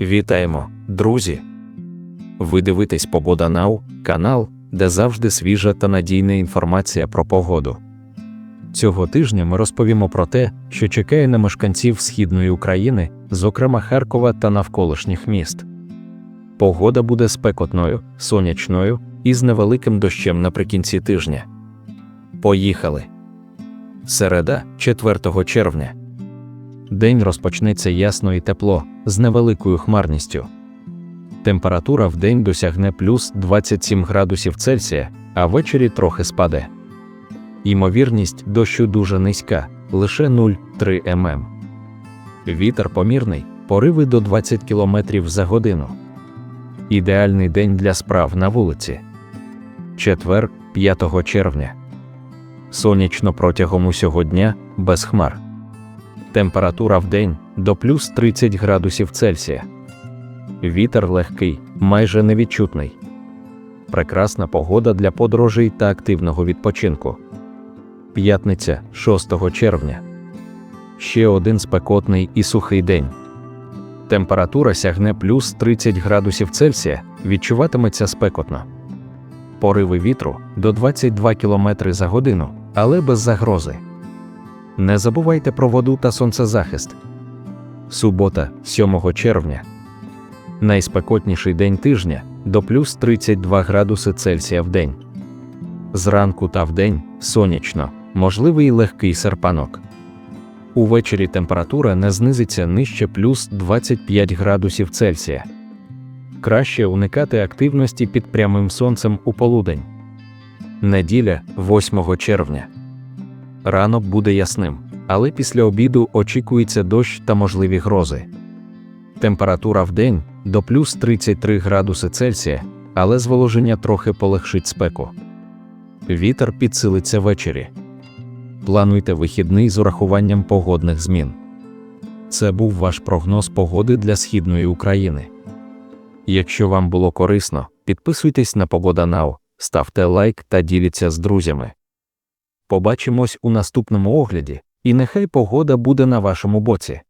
Вітаємо, друзі! Ви дивитесь Погода Нау, канал, де завжди свіжа та надійна інформація про погоду. Цього тижня ми розповімо про те, що чекає на мешканців східної України, зокрема Харкова та навколишніх міст. Погода буде спекотною, сонячною і з невеликим дощем наприкінці тижня. Поїхали! Середа, 4 червня. День розпочнеться ясно і тепло, з невеликою хмарністю. Температура в день досягне плюс 27 градусів Цельсія, а ввечері трохи спаде. Ймовірність дощу дуже низька, лише 0,3 мм. Вітер помірний, пориви до 20 км за годину. Ідеальний день для справ на вулиці. Четвер, 5 червня. Сонячно протягом усього дня, без хмар. Температура в день до плюс 30 градусів Цельсія. Вітер легкий, майже невідчутний. Прекрасна погода для подорожей та активного відпочинку. П'ятниця 6 червня. Ще один спекотний і сухий день. Температура сягне плюс 30 градусів Цельсія, відчуватиметься спекотно. Пориви вітру до 22 км за годину, але без загрози. Не забувайте про воду та сонцезахист. Субота, 7 червня. Найспекотніший день тижня до плюс 32 градуси Цельсія в день. Зранку та вдень сонячно, можливий легкий серпанок. Увечері температура не знизиться нижче плюс 25 градусів Цельсія. Краще уникати активності під прямим сонцем у полудень. Неділя, 8 червня. Ранок буде ясним, але після обіду очікується дощ та можливі грози. Температура в день до плюс 33 градуси Цельсія, але зволоження трохи полегшить спеку. Вітер підсилиться ввечері. Плануйте вихідний з урахуванням погодних змін. Це був ваш прогноз погоди для східної України. Якщо вам було корисно, підписуйтесь на Погода Нау, ставте лайк та діліться з друзями. Побачимось у наступному огляді, і нехай погода буде на вашому боці.